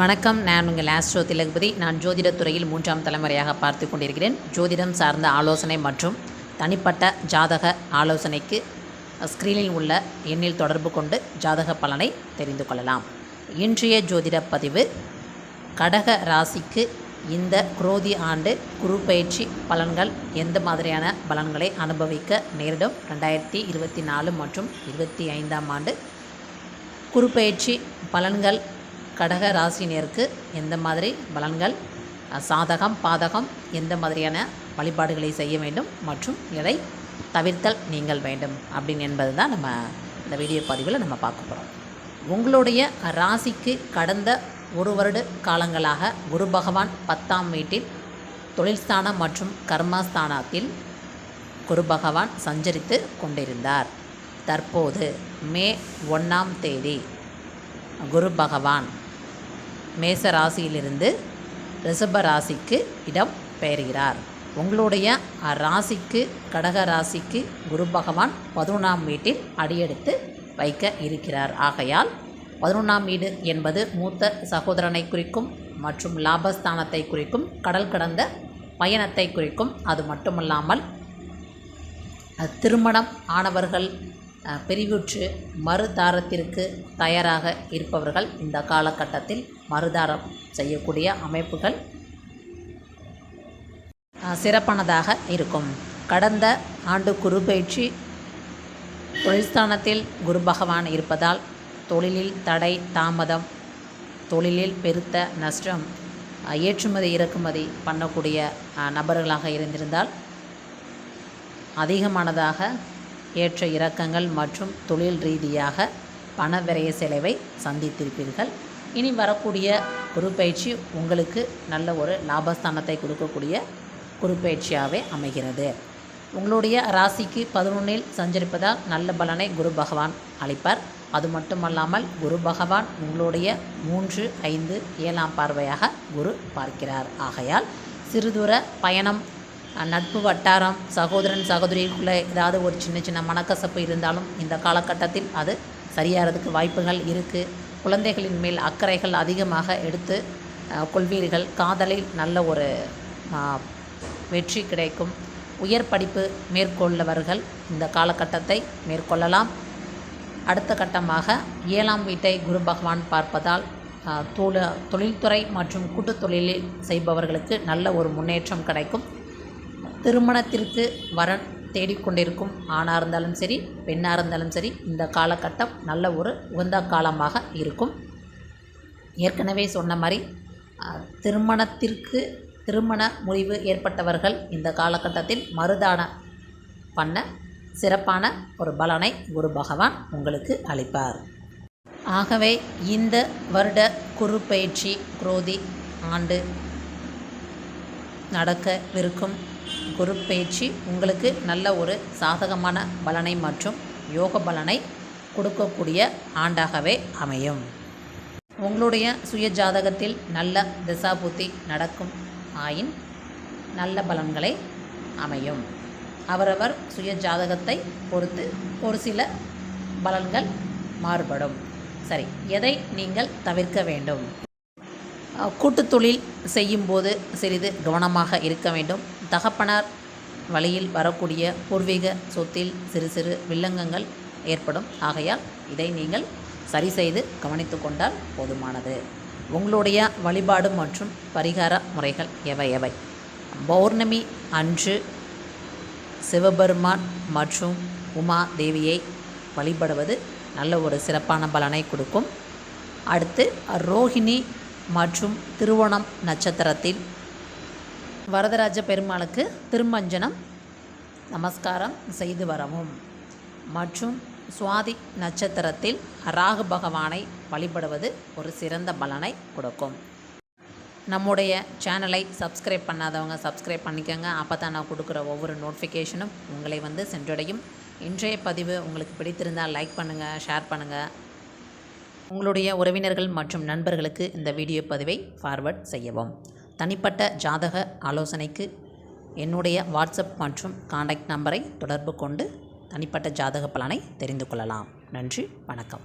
வணக்கம். நான் உங்கள் ஆஸ்ட்ரோ திலகுபதி. நான் ஜோதிடத் துறையில் மூன்றாம் தலைமுறையாக பார்த்து கொண்டிருக்கிறேன். ஜோதிடம் சார்ந்த ஆலோசனை மற்றும் தனிப்பட்ட ஜாதக ஆலோசனைக்கு ஸ்க்ரீனில் உள்ள எண்ணில் தொடர்பு கொண்டு ஜாதக பலனை தெரிந்து கொள்ளலாம். இன்றைய ஜோதிட பதிவு கடக ராசிக்கு இந்த குரோதி ஆண்டு குரு பயிற்சி பலன்கள் எந்த மாதிரியான பலன்களை அனுபவிக்க நேரிடும்? ரெண்டாயிரத்தி இருபத்தி நாலு மற்றும் இருபத்தி ஐந்தாம் ஆண்டு குருப்பெயர்ச்சி பலன்கள் கடக ராசினியருக்கு எந்த மாதிரி பலன்கள் சாதகம் பாதகம் எந்த மாதிரியான வழிபாடுகளை செய்ய வேண்டும் மற்றும் எதை தவிர்த்தல் நீங்கள் வேண்டும் அப்படின்னு என்பது தான் நம்ம இந்த வீடியோ பதிவில் நம்ம பார்க்க போகிறோம் உங்களுடைய ராசிக்கு கடந்த ஒரு வருட காலங்களாக குரு பகவான் பத்தாம் வீட்டில் தொழில்ஸ்தானம் மற்றும் கர்மஸ்தானத்தில் குரு பகவான் சஞ்சரித்து கொண்டிருந்தார். தற்போது மே ஒன்றாம் தேதி குரு பகவான் மேச ராசியிலிருந்து ரிஷப ராசிக்கு இடம் பெயர்கிறார். உங்களுடைய ராசிக்கு கடக ராசிக்கு குரு பகவான் பதினொன்றாம் வீட்டில் அடியெடுத்து வைக்க இருக்கிறார். ஆகையால் பதினொன்றாம் வீடு என்பது மூத்த சகோதரனை குறிக்கும் மற்றும் லாபஸ்தானத்தை குறிக்கும் கடல் கடந்த பயணத்தை குறிக்கும். அது மட்டுமல்லாமல் திருமணம் ஆனவர்கள் பிரிவுற்று மறுதாரத்திற்கு தயாராக இருப்பவர்கள் இந்த காலகட்டத்தில் மறுதாரம் செய்யக்கூடிய அமைப்புகள் சிறப்பானதாக இருக்கும். கடந்த ஆண்டு குரு பயிற்சி தொழில்ஸ்தானத்தில் குரு பகவான் இருப்பதால் தொழிலில் தடை தாமதம் தொழிலில் பெருத்த நஷ்டம் ஏற்றுமதி இறக்குமதி பண்ணக்கூடிய நபர்களாக இருந்திருந்தால் அதிகமானதாக ஏற்ற இறக்கங்கள் மற்றும் தொழில் ரீதியாக பண விரய செலவை சந்தித்திருப்பீர்கள். இனி வரக்கூடிய குருப்பெயர்ச்சி உங்களுக்கு நல்ல ஒரு லாபஸ்தானத்தை கொடுக்கக்கூடிய குருப்பெயர்ச்சியாகவே அமைகிறது. உங்களுடைய ராசிக்கு பதினொன்றில் சஞ்சரிப்பதால் நல்ல பலனை குரு பகவான் அளிப்பார். அது மட்டுமல்லாமல் குரு பகவான் உங்களுடைய மூன்று ஐந்து ஏழாம் பார்வையாக குரு பார்க்கிறார். ஆகையால் சிறுதூர பயணம் நட்பு வட்டாரம் சகோதரன் சகோதரிக்குள்ளே ஏதாவது ஒரு சின்ன சின்ன மனக்கசப்பு இருந்தாலும் இந்த காலகட்டத்தில் அது சரியாகிறதுக்கு வாய்ப்புகள் இருக்குது குழந்தைகளின் மேல் அக்கறைகள் அதிகமாக எடுத்து கொள்வீர்கள். காதலில் நல்ல ஒரு வெற்றி கிடைக்கும். உயர் படிப்பு மேற்கொள்ளவர்கள் இந்த காலகட்டத்தை மேற்கொள்ளலாம். அடுத்த கட்டமாக ஏழாம் வீட்டை குரு பகவான் பார்ப்பதால் தொழ தொழில்துறை மற்றும் கூட்டு தொழிலில் செய்பவர்களுக்கு நல்ல ஒரு முன்னேற்றம் கிடைக்கும். திருமணத்திற்கு வரன் தேடிக்கொண்டிருக்கும் ஆணாக இருந்தாலும் சரி பெண்ணாக இருந்தாலும் சரி இந்த காலகட்டம் நல்ல ஒரு உகந்த காலமாக இருக்கும். ஏற்கனவே சொன்ன மாதிரி திருமணத்திற்கு திருமண முடிவு ஏற்பட்டவர்கள் இந்த காலகட்டத்தில் மறுதானம் பண்ண சிறப்பான ஒரு பலனை குரு பகவான் உங்களுக்கு அளிப்பார். ஆகவே இந்த வருட குரு பயிற்சி குரோதி ஆண்டு நடக்கவிருக்கும். குரு பயிற்சி உங்களுக்கு நல்ல ஒரு சாதகமான பலனை மற்றும் யோக பலனை கொடுக்கக்கூடிய ஆண்டாகவே அமையும். உங்களுடைய சுய ஜாதகத்தில் நல்ல திசாபுத்தி நடக்கும் ஆயின் நல்ல பலன்களை அமையும். அவரவர் சுய ஜாதகத்தை பொறுத்து ஒரு சில பலன்கள் மாறுபடும். சரி எதை நீங்கள் தவிர்க்க வேண்டும்? கூட்டுத்தொழில் தொழில் செய்யும்போது சிறிது கவனமாக இருக்க வேண்டும். தகப்பனார் வழியில் வரக்கூடிய பூர்வீக சொத்தில் சிறு சிறு வில்லங்கங்கள் ஏற்படும். ஆகையால் இதை நீங்கள் சரி செய்து கவனித்து கொண்டால் போதுமானது. உங்களுடைய வழிபாடு மற்றும் பரிகார முறைகள் எவை எவை? பௌர்ணமி அன்று சிவபெருமான் மற்றும் உமா தேவியை வழிபடுவது நல்ல ஒரு சிறப்பான பலனை கொடுக்கும். அடுத்து ரோஹிணி மற்றும் திருவோணம் நட்சத்திரத்தில் வரதராஜ பெருமாளுக்கு திருமஞ்சனம் நமஸ்காரம் செய்து வரவும். மற்றும் சுவாதி நட்சத்திரத்தில் ராகு பகவானை வழிபடுவது ஒரு சிறந்த பலனை கொடுக்கும். நம்முடைய சேனலை சப்ஸ்கிரைப் பண்ணாதவங்க சப்ஸ்கிரைப் பண்ணிக்கோங்க. அப்போ தான் நான் கொடுக்குற ஒவ்வொரு நோட்டிஃபிகேஷனும் உங்களை வந்து சென்றடையும். இன்றைய பதிவு உங்களுக்கு பிடித்திருந்தால் லைக் பண்ணுங்கள் ஷேர் பண்ணுங்கள் உங்களுடைய உறவினர்கள் மற்றும் நண்பர்களுக்கு இந்த வீடியோ பதிவை ஃபார்வர்ட் செய்யவும். தனிப்பட்ட ஜாதக ஆலோசனைக்கு என்னுடைய வாட்ஸ்அப் மற்றும் காண்டாக்ட் நம்பரை தொடர்பு கொண்டு தனிப்பட்ட ஜாதக பலனை தெரிந்து கொள்ளலாம். நன்றி வணக்கம்.